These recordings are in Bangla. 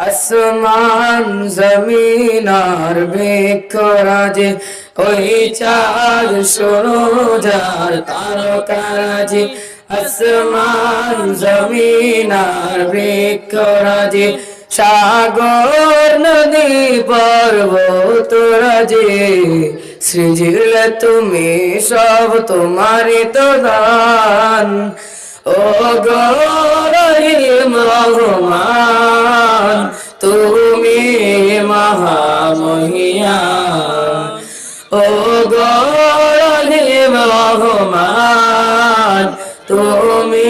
আসমান জমিন আর ওই চাঁদ সরোজার তারকারাজে আসমান জমিন আর সাগর, নদী, পর্বত রাজে। সৃজিল তুমি সব তোমারই তো দান ও গরিম রহমান তুমি মহামহিয়ান ও গরিম রহমান তুমি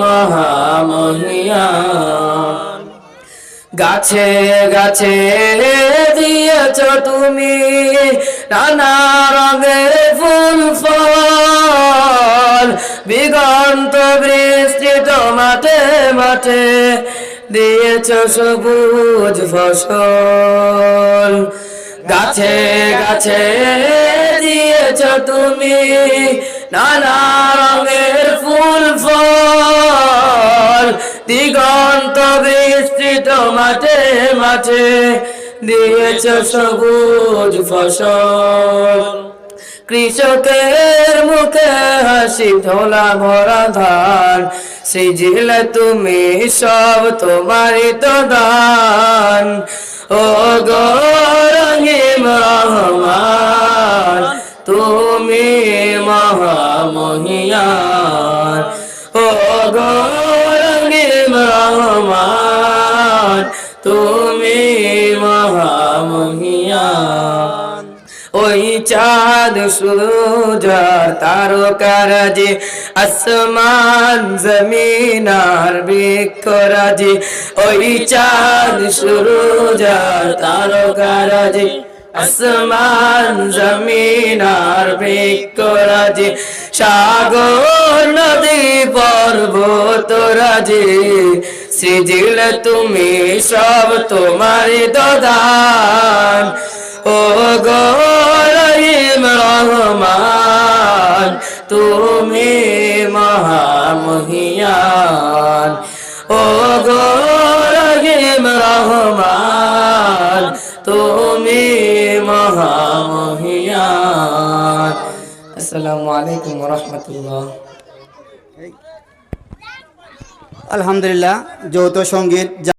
মহামহিয়া। গাছে গাছে দিয়েছ তুমি নানা রঙের ফুল, ফল। বিগন্ত বৃষ্টি মাঠে মাঠে দিয়েছ সবুজ ফসল। গাছে গাছে দিয়েছ তুমি নানা রঙের ফুল, ফল। দিগন্ত বিস্তৃত মাঠে মাঠে দিয়েছ সবুজ ফসল। কৃষকের মুখে হাসি, ধোলা ভরা ধান। সিজিল তুমি সব তোমারই তো দান ও গরহিম রহমান তুমি মহামহিয়ান। ও গরহিম রহমান তুমি মহামহিয়ান। ওই চাঁদ সুজার তারকারাজে আসমান জমিনার বৃক্ষরাজে ওই চাঁদ সুজার তারকারাজে আসমান জমিনার বৃক্ষরাজে সাগর নদী পর্বত রাজে, সৃজিল তুমি সব তোমার দদান ও গরিম তুমি মহামহিয়ান ও গরিম রহমান তুমি মহামহিয়ান আসসালামু আলাইকুম রহমতুল্লাহ। আলহামদুলিল্লাহ যৌথ সংগীত